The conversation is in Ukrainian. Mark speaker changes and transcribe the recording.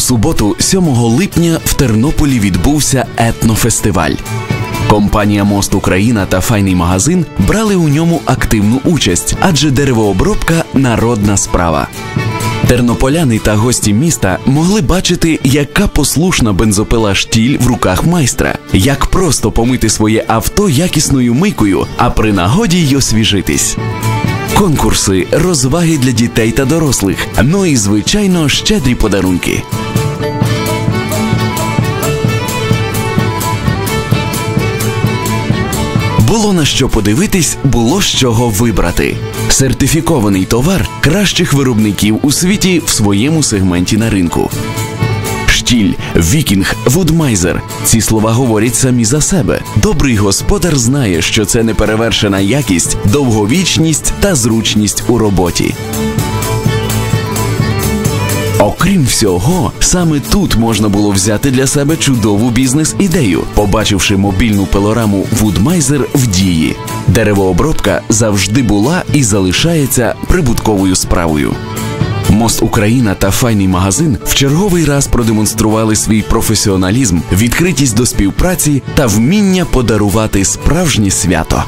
Speaker 1: Суботу, 7 липня, в Тернополі відбувся етнофестиваль. Компанія Мост Україна та файний магазин брали у ньому активну участь, адже деревообробка народна справа. Тернополяни та гості міста могли бачити, яка послушна бензопила штіль в руках майстра, як просто помити своє авто якісною мийкою, а при нагоді й освіжитись. Конкурси, розваги для дітей та дорослих, ну і звичайно щедрі подарунки. Було на що подивитись, було з чого вибрати. Сертифікований товар кращих виробників у світі в своєму сегменті на ринку. Штіль, вікінг, вудмайзер. Ці слова говорять самі за себе. Добрий господар знає, що це неперевершена якість, довговічність та зручність у роботі. Окрім всього, саме тут можна було взяти для себе чудову бізнес-ідею, побачивши мобільну пилораму Woodmiser в дії. Деревообробка завжди була і залишається прибутковою справою. Мост Україна та файний магазин в черговий раз продемонстрували свій професіоналізм, відкритість до співпраці та вміння подарувати справжнє свято.